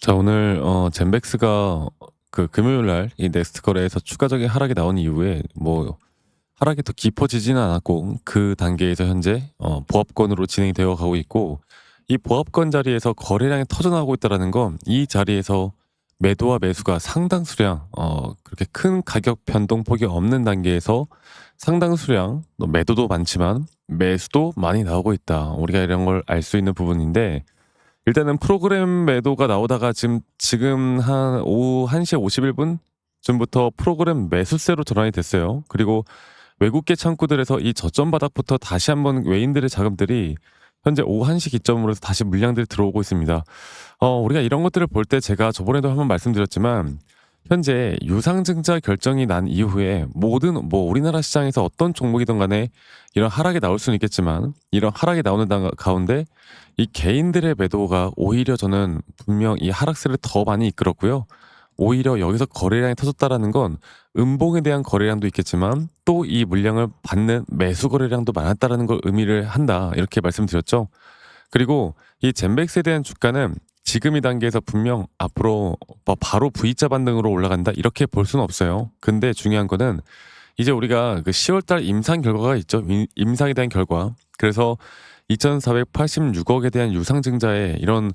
자 오늘 어 젠백스가 그 금요일 날 이 넥스트 거래에서 추가적인 하락이 나온 이후에 뭐 하락이 더 깊어지지는 않았고 그 단계에서 현재 어 보합권으로 진행이 되어 가고 있고 이 보합권 자리에서 거래량이 터져나오고 있다라는 건 이 자리에서 매도와 매수가 상당수량 어 그렇게 큰 가격 변동폭이 없는 단계에서 상당수량 뭐 매도도 많지만 매수도 많이 나오고 있다. 우리가 이런 걸 알 수 있는 부분인데 일단은 프로그램 매도가 나오다가 지금 지금 한 오후 1시 51분 쯤부터 프로그램 매수세로 전환이 됐어요. 그리고 외국계 창구들에서 이 저점 바닥부터 다시 한번 외인들의 자금들이 현재 오후 1시 기점으로 다시 물량들이 들어오고 있습니다. 어, 우리가 이런 것들을 볼 때 제가 저번에도 한번 말씀드렸지만 현재 유상증자 결정이 난 이후에 모든 뭐 우리나라 시장에서 어떤 종목이든 간에 이런 하락이 나올 수는 있겠지만 이런 하락이 나오는 당- 가운데 이 개인들의 매도가 오히려 저는 분명 이 하락세를 더 많이 이끌었고요. 오히려 여기서 거래량이 터졌다라는 건 음봉에 대한 거래량도 있겠지만 또 이 물량을 받는 매수 거래량도 많았다라는 걸 의미를 한다 이렇게 말씀드렸죠. 그리고 이 젠백스에 대한 주가는 지금 이 단계에서 분명 앞으로 뭐 바로 V자 반등으로 올라간다 이렇게 볼 수는 없어요. 근데 중요한 거는 이제 우리가 그 10월달 임상 결과가 있죠. 임- 임상에 대한 결과. 그래서 2,486억에 대한 유상증자에 이런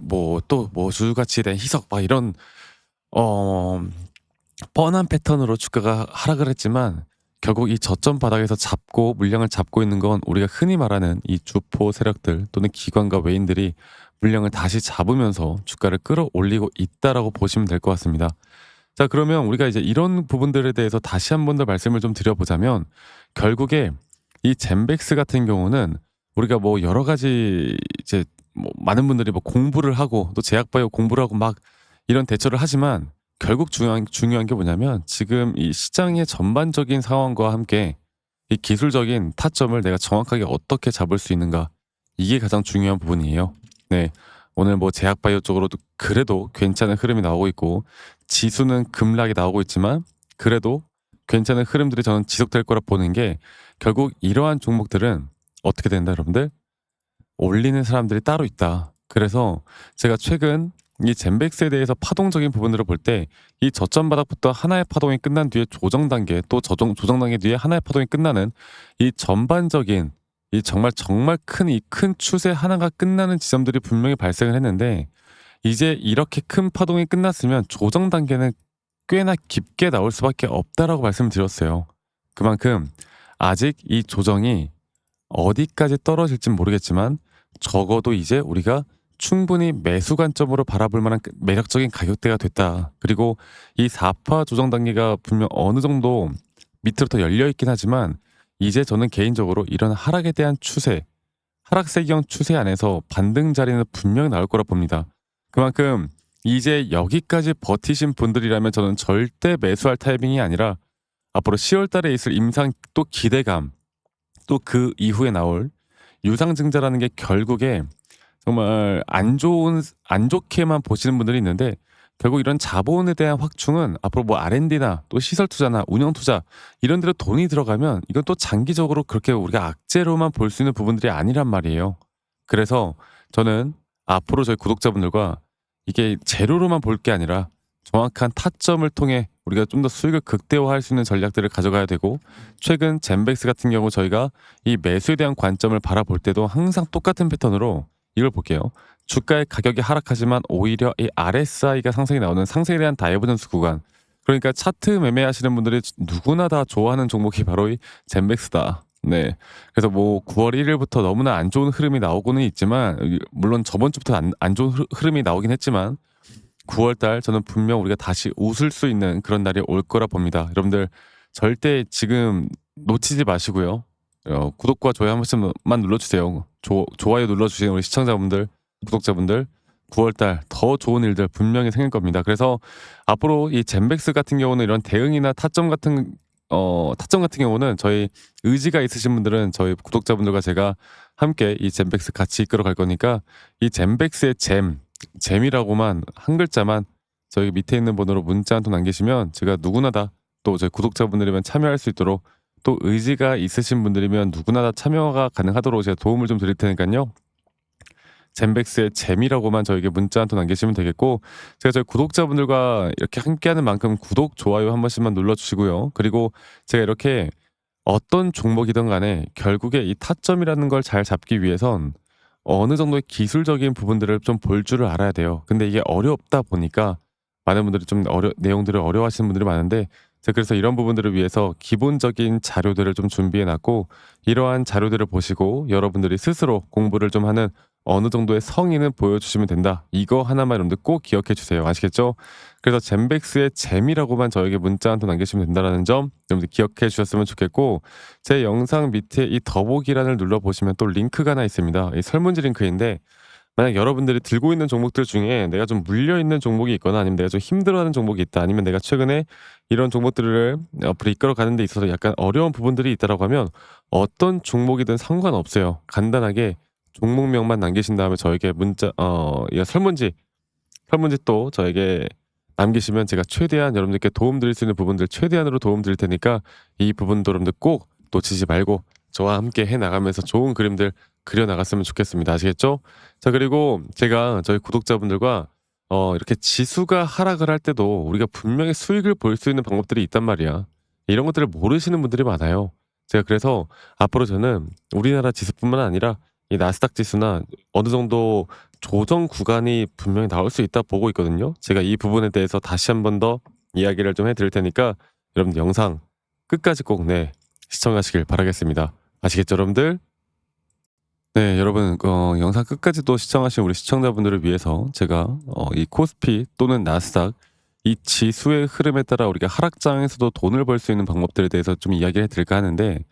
뭐또뭐 주주가치에 대한 희석 막 이런 어 뻔한 패턴으로 주가가 하락을 했지만 결국 이 저점 바닥에서 잡고 물량을 잡고 있는 건 우리가 흔히 말하는 이 주포 세력들 또는 기관과 외인들이 물량을 다시 잡으면서 주가를 끌어올리고 있다라고 보시면 될 것 같습니다. 자 그러면 우리가 이제 이런 부분들에 대해서 다시 한 번 더 말씀을 좀 드려보자면 결국에 이 젠백스 같은 경우는 우리가 뭐 여러 가지 이제 뭐 많은 분들이 뭐 공부를 하고 또 제약바이오 공부를 하고 막 이런 대처를 하지만 결국 중요한 중요한 게 뭐냐면 지금 이 시장의 전반적인 상황과 함께 이 기술적인 타점을 내가 정확하게 어떻게 잡을 수 있는가 이게 가장 중요한 부분이에요. 네. 오늘 뭐 제약 바이오 쪽으로도 그래도 괜찮은 흐름이 나오고 있고 지수는 급락이 나오고 있지만 그래도 괜찮은 흐름들이 저는 지속될 거라 보는 게 결국 이러한 종목들은 어떻게 된다 여러분들 올리는 사람들이 따로 있다. 그래서 제가 최근 이 젠백스에 대해서 파동적인 부분들을 볼 때 이 저점 바닥부터 하나의 파동이 끝난 뒤에 조정 단계 또 조정 조정 단계 뒤에 하나의 파동이 끝나는 이 전반적인 이 정말 정말 큰 이 큰 추세 하나가 끝나는 지점들이 분명히 발생을 했는데 이제 이렇게 큰 파동이 끝났으면 조정 단계는 꽤나 깊게 나올 수밖에 없다라고 말씀드렸어요. 그만큼 아직 이 조정이 어디까지 떨어질지 모르겠지만 적어도 이제 우리가 충분히 매수 관점으로 바라볼 만한 그 매력적인 가격대가 됐다. 그리고 이 4파 조정 단계가 분명 어느 정도 밑으로 더 열려 있긴 하지만 이제 저는 개인적으로 이런 하락에 대한 추세, 하락세경 추세 안에서 반등 자리는 분명히 나올 거라 봅니다. 그만큼 이제 여기까지 버티신 분들이라면 저는 절대 매수할 타이밍이 아니라 앞으로 10월 달에 있을 임상 또 기대감 또 그 이후에 나올 유상증자라는 게 결국에 정말 안 좋은 안 좋게만 보시는 분들이 있는데 결국 이런 자본에 대한 확충은 앞으로 뭐 R&D나 또 시설 투자나 운영 투자 이런 데로 돈이 들어가면 이건 또 장기적으로 그렇게 우리가 악재로만 볼 수 있는 부분들이 아니란 말이에요. 그래서 저는 앞으로 저희 구독자분들과 이게 재료로만 볼 게 아니라 정확한 타점을 통해 우리가 좀 더 수익을 극대화할 수 있는 전략들을 가져가야 되고 최근 젠백스 같은 경우 저희가 이 매수에 대한 관점을 바라볼 때도 항상 똑같은 패턴으로 이걸 볼게요. 주가의 가격이 하락하지만 오히려 이 RSI가 상승이 나오는 상승에 대한 다이버전스 구간. 그러니까 차트 매매하시는 분들이 누구나 다 좋아하는 종목이 바로 이 젠백스다. 네. 그래서 뭐 9월 1일부터 너무나 안 좋은 흐름이 나오고는 있지만 물론 저번 주부터 안, 안 좋은 흐- 흐름이 나오긴 했지만 9월 달 저는 분명 우리가 다시 웃을 수 있는 그런 날이 올 거라 봅니다. 여러분들 절대 지금 놓치지 마시고요. 어, 구독과 좋아요 한 번씩만 눌러주세요. 조, 좋아요 눌러주시는 우리 시청자분들, 구독자분들 9월달 더 좋은 일들 분명히 생길 겁니다. 그래서 앞으로 이 젠백스 같은 경우는 이런 대응이나 타점 같은 어 타점 같은 경우는 저희 의지가 있으신 분들은 저희 구독자분들과 제가 함께 이 젠백스 같이 이끌어 갈 거니까 이 젠백스의 잼 잼이라고만 한 글자만 저희 밑에 있는 번호로 문자 한 통 남기시면 제가 누구나 다 또 저희 구독자분들이면 참여할 수 있도록 또 의지가 있으신 분들이면 누구나 다 참여가 가능하도록 제가 도움을 좀 드릴 테니까요. 젠백스의 재미라고만 저에게 문자 한 통 남기시면 되겠고 제가 저희 구독자분들과 이렇게 함께하는 만큼 구독, 좋아요 한 번씩만 눌러주시고요. 그리고 제가 이렇게 어떤 종목이든 간에 결국에 이 타점이라는 걸 잘 잡기 위해선 어느 정도의 기술적인 부분들을 좀 볼 줄을 알아야 돼요. 근데 이게 어렵다 보니까 많은 분들이 좀 어려 내용들을 어려워하시는 분들이 많은데 제가 그래서 이런 부분들을 위해서 기본적인 자료들을 좀 준비해 놨고 이러한 자료들을 보시고 여러분들이 스스로 공부를 좀 하는 어느 정도의 성의는 보여주시면 된다. 이거 하나만 여러분들 꼭 기억해 주세요. 아시겠죠? 그래서 젠백스의 재미라고만 저에게 문자 한 통 남기시면 된다는 점 여러분들 기억해 주셨으면 좋겠고 제 영상 밑에 이 더보기란을 눌러 보시면 또 링크가 하나 있습니다. 이 설문지 링크인데 만약 여러분들이 들고 있는 종목들 중에 내가 좀 물려 있는 종목이 있거나 아니면 내가 좀 힘들어하는 종목이 있다 아니면 내가 최근에 이런 종목들을 앞으로 이끌어 가는 데 있어서 약간 어려운 부분들이 있다라고 하면 어떤 종목이든 상관없어요. 간단하게 종목명만 남기신 다음에 저에게 문자 어이 설문지 설문지 또 저에게 남기시면 제가 최대한 여러분들께 도움 드릴 수 있는 부분들 최대한으로 도움 드릴 테니까 이 부분도 여러분들 꼭 놓치지 말고 저와 함께 해 나가면서 좋은 그림들 그려 나갔으면 좋겠습니다. 아시겠죠? 자 그리고 제가 저희 구독자분들과 어 이렇게 지수가 하락을 할 때도 우리가 분명히 수익을 볼 수 있는 방법들이 있단 말이야. 이런 것들을 모르시는 분들이 많아요. 제가 그래서 앞으로 저는 우리나라 지수뿐만 아니라 이 나스닥 지수나 어느 정도 조정 구간이 분명히 나올 수 있다 보고 있거든요. 제가 이 부분에 대해서 다시 한 번 더 이야기를 좀 해드릴 테니까 여러분 영상 끝까지 꼭 네 시청하시길 바라겠습니다. 아시겠죠, 여러분들? 네, 여러분 어, 영상 끝까지 또 시청하신 우리 시청자분들을 위해서 제가 어, 이 코스피 또는 나스닥 이 지수의 흐름에 따라 우리가 하락장에서도 돈을 벌 수 있는 방법들에 대해서 좀 이야기를 해드릴까 하는데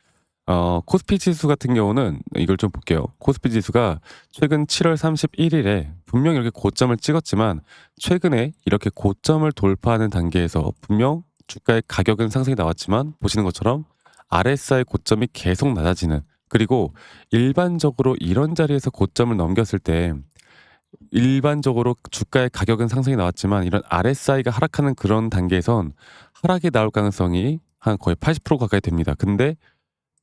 어, 코스피 지수 같은 경우는 이걸 좀 볼게요. 코스피 지수가 최근 7월 31일에 분명 이렇게 고점을 찍었지만 최근에 이렇게 고점을 돌파하는 단계에서 분명 주가의 가격은 상승이 나왔지만 보시는 것처럼 RSI 고점이 계속 낮아지는 그리고 일반적으로 이런 자리에서 고점을 넘겼을 때 일반적으로 주가의 가격은 상승이 나왔지만 이런 RSI가 하락하는 그런 단계에선 하락이 나올 가능성이 한 거의 80% 가까이 됩니다. 근데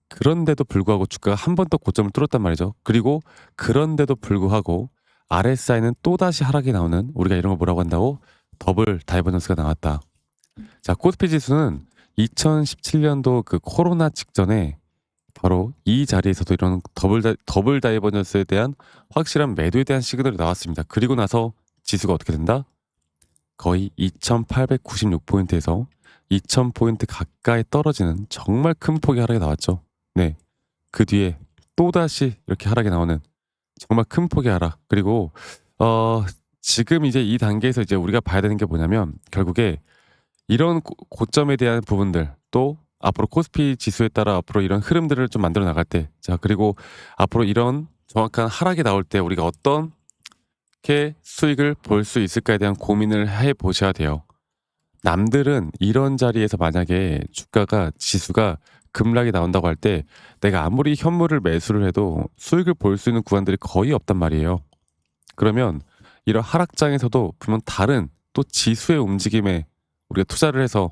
그런데도 불구하고 주가가 한 번 더 고점을 뚫었단 말이죠. 그리고 그런데도 불구하고 RSI는 또다시 하락이 나오는 우리가 이런 걸 뭐라고 한다고 더블 다이버전스가 나왔다. 자, 코스피 지수는 2017년도 그 코로나 직전에 바로 이 자리에서도 이런 더블 다, 더블 다이버전스에 대한 확실한 매도에 대한 시그널이 나왔습니다. 그리고 나서 지수가 어떻게 된다? 거의 2,896포인트에서 2,000포인트 가까이 떨어지는 정말 큰 폭의 하락이 나왔죠. 네. 그 뒤에 또다시 이렇게 하락이 나오는 정말 큰 폭의 하락. 그리고 어 지금 이제 이 단계에서 이제 우리가 봐야 되는 게 뭐냐면 결국에 이런 고, 고점에 대한 부분들 또 앞으로 코스피 지수에 따라 앞으로 이런 흐름들을 좀 만들어 나갈 때, 자 그리고 앞으로 이런 정확한 하락이 나올 때 우리가 어떻게 수익을 볼 수 있을까에 대한 고민을 해 보셔야 돼요. 남들은 이런 자리에서 만약에 주가가 지수가 급락이 나온다고 할 때 내가 아무리 현물을 매수를 해도 수익을 볼 수 있는 구간들이 거의 없단 말이에요. 그러면 이런 하락장에서도 분명 다른 또 지수의 움직임에 우리가 투자를 해서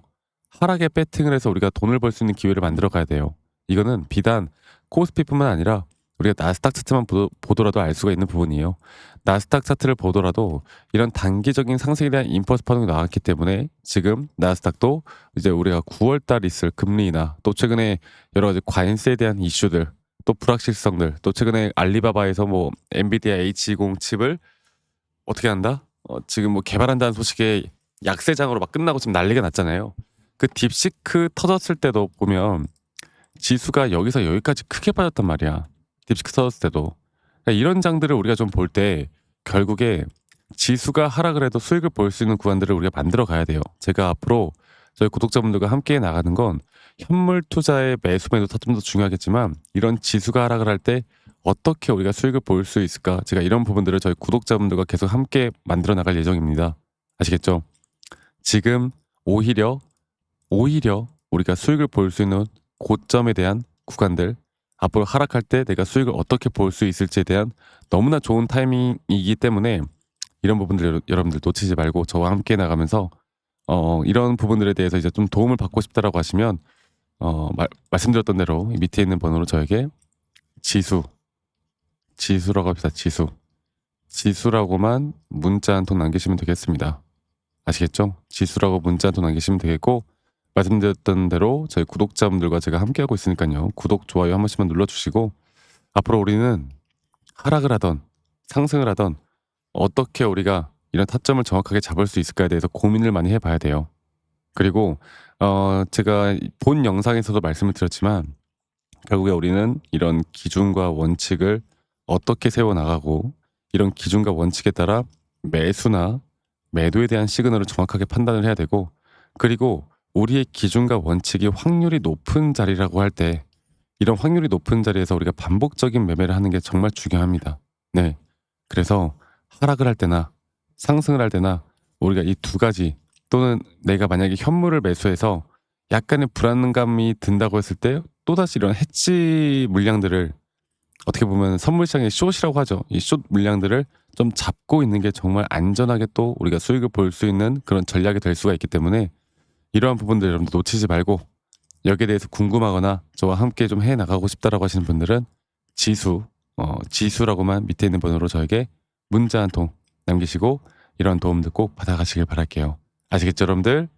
하락에 배팅을 해서 우리가 돈을 벌 수 있는 기회를 만들어 가야 돼요. 이거는 비단 코스피뿐만 아니라 우리가 나스닥 차트만 보더라도 알 수가 있는 부분이에요. 나스닥 차트를 보더라도 이런 단기적인 상승에 대한 임퍼스 파동이 나왔기 때문에 지금 나스닥도 이제 우리가 9월 달 있을 금리나 또 최근에 여러 가지 관세에 대한 이슈들 또 불확실성들 또 최근에 알리바바에서 뭐 엔비디아 H20 칩을 어떻게 한다? 어, 지금 뭐 개발한다는 소식에 약세장으로 막 끝나고 지금 난리가 났잖아요. 그 딥시크 터졌을 때도 보면 지수가 여기서 여기까지 크게 빠졌단 말이야. 딥시크 터졌을 때도. 그러니까 이런 장들을 우리가 좀 볼 때 결국에 지수가 하락을 해도 수익을 볼 수 있는 구간들을 우리가 만들어 가야 돼요. 제가 앞으로 저희 구독자분들과 함께 나가는 건 현물 투자의 매수 매도 타점도 중요하겠지만 이런 지수가 하락을 할 때 어떻게 우리가 수익을 볼 수 있을까? 제가 이런 부분들을 저희 구독자분들과 계속 함께 만들어 나갈 예정입니다. 아시겠죠? 지금 오히려 오히려 우리가 수익을 볼 수 있는 고점에 대한 구간들 앞으로 하락할 때 내가 수익을 어떻게 볼 수 있을지에 대한 너무나 좋은 타이밍이기 때문에 이런 부분들 여러분들 놓치지 말고 저와 함께 나가면서 어 이런 부분들에 대해서 이제 좀 도움을 받고 싶다라고 하시면 어 말, 말씀드렸던 대로 밑에 있는 번호로 저에게 지수 지수라고 합시다 지수 지수라고만 문자 한 통 남기시면 되겠습니다. 아시겠죠? 지수라고 문자 한 통 남기시면 되겠고 말씀드렸던 대로 저희 구독자분들과 제가 함께하고 있으니까요. 구독, 좋아요 한 번씩만 눌러주시고 앞으로 우리는 하락을 하던 상승을 하던 어떻게 우리가 이런 타점을 정확하게 잡을 수 있을까에 대해서 고민을 많이 해봐야 돼요. 그리고 어 제가 본 영상에서도 말씀을 드렸지만 결국에 우리는 이런 기준과 원칙을 어떻게 세워 나가고 이런 기준과 원칙에 따라 매수나 매도에 대한 시그널을 정확하게 판단을 해야 되고 그리고 우리의 기준과 원칙이 확률이 높은 자리라고 할 때 이런 확률이 높은 자리에서 우리가 반복적인 매매를 하는 게 정말 중요합니다. 네. 그래서 하락을 할 때나 상승을 할 때나 우리가 이 두 가지 또는 내가 만약에 현물을 매수해서 약간의 불안감이 든다고 했을 때 또다시 이런 해치 물량들을 어떻게 보면 선물 시장의 숏이라고 하죠. 이 숏 물량들을 좀 잡고 있는 게 정말 안전하게 또 우리가 수익을 볼 수 있는 그런 전략이 될 수가 있기 때문에 이러한 부분들 여러분들 놓치지 말고 여기에 대해서 궁금하거나 저와 함께 좀 해 나가고 싶다라고 하시는 분들은 지수 어, 지수라고만 밑에 있는 번호로 저에게 문자 한 통 남기시고 이런 도움들 꼭 받아가시길 바랄게요. 아시겠죠, 여러분들?